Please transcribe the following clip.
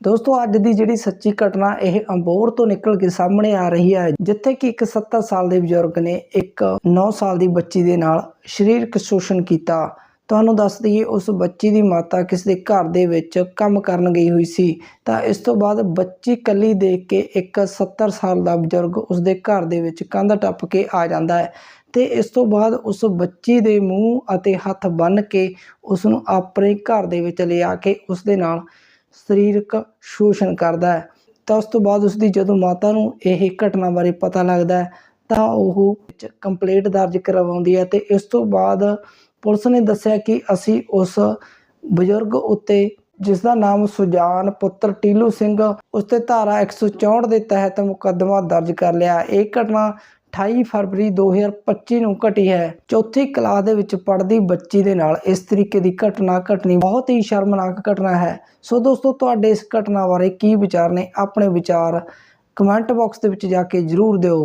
ਦੋਸਤੋ, ਅੱਜ ਦੀ ਜਿਹੜੀ ਸੱਚੀ ਘਟਨਾ, ਇਹ ਅੰਬੋਰ ਤੋਂ ਨਿਕਲ ਕੇ ਸਾਹਮਣੇ ਆ ਰਹੀ ਹੈ, ਜਿੱਥੇ ਕਿ ਇੱਕ 70 ਸਾਲ ਦੇ ਬਜ਼ੁਰਗ ਨੇ ਇੱਕ 9 ਸਾਲ ਦੀ ਬੱਚੀ ਦੇ ਨਾਲ ਸਰੀਰਕ ਸ਼ੋਸ਼ਣ ਕੀਤਾ। ਤੁਹਾਨੂੰ ਦੱਸ ਦਈਏ, ਉਸ ਬੱਚੀ ਦੀ ਮਾਤਾ ਕਿਸੇ ਦੇ ਘਰ ਦੇ ਵਿੱਚ ਕੰਮ ਕਰਨ ਗਈ ਹੋਈ ਸੀ। ਤਾਂ ਇਸ ਤੋਂ ਬਾਅਦ ਬੱਚੀ ਕੱਲੀ ਦੇਖ ਕੇ ਇੱਕ 70 ਸਾਲ ਦਾ ਬਜ਼ੁਰਗ ਉਸ ਦੇ ਘਰ ਦੇ ਵਿੱਚ ਕੰਧ ਟੱਪ ਕੇ ਆ ਜਾਂਦਾ ਹੈ ਤੇ ਇਸ ਤੋਂ ਬਾਅਦ ਉਸ ਬੱਚੀ ਦੇ ਮੂੰਹ ਅਤੇ ਹੱਥ ਬੰਨ੍ਹ ਕੇ ਉਸ ਨੂੰ ਆਪਣੇ ਘਰ ਦੇ ਵਿੱਚ ਲਿਆ ਕੇ ਉਸ ਦੇ ਨਾਲ ਸਰੀਰਕ ਸ਼ੋਸ਼ਣ ਕਰਦਾ ਹੈ। ਤਾਂ ਉਸ ਤੋਂ ਬਾਅਦ ਉਸ ਦੀ ਜਦੋਂ ਮਾਤਾ ਨੂੰ ਇਹ ਘਟਨਾ ਬਾਰੇ ਪਤਾ ਲੱਗਦਾ ਹੈ, ਤਾਂ ਉਹ ਕੰਪਲੇਂਟ ਦਰਜ ਕਰਵਾਉਂਦੀ ਹੈ ਤੇ ਇਸ ਤੋਂ ਬਾਅਦ ਪੁਲਿਸ ਨੇ ਦੱਸਿਆ ਕਿ ਅਸੀਂ ਉਸ ਬਜ਼ੁਰਗ ਉੱਤੇ, ਜਿਸ ਦਾ ਨਾਮ ਸੁਜਾਨ ਪੁੱਤਰ ਟੀਲੂ ਸਿੰਘ ਉਸ ਤੇ ਧਾਰਾ 164 ਦੇ ਤਹਿਤ ਮੁਕੱਦਮਾ ਦਰਜ ਕਰ ਲਿਆ। ਇਹ ਘਟਨਾ 28 ਫਰਵਰੀ 2025 ਨੂੰ ਘਟੀ ਹੈ। ਚੌਥੀ ਕਲਾਸ ਦੇ ਵਿੱਚ ਪੜ੍ਹਦੀ ਬੱਚੀ ਦੇ ਨਾਲ ਇਸ ਤਰੀਕੇ ਦੀ ਘਟਨਾ ਘਟਣੀ ਬਹੁਤ ਹੀ ਸ਼ਰਮਨਾਕ ਘਟਨਾ ਹੈ। ਸੋ ਦੋਸਤੋ, ਤੁਹਾਡੇ ਇਸ ਘਟਨਾ ਬਾਰੇ ਕੀ ਵਿਚਾਰ ਨੇ, ਆਪਣੇ ਵਿਚਾਰ ਕਮੈਂਟ ਬਾਕਸ ਦੇ ਵਿੱਚ ਜਾ ਕੇ ਜਰੂਰ ਦਿਓ।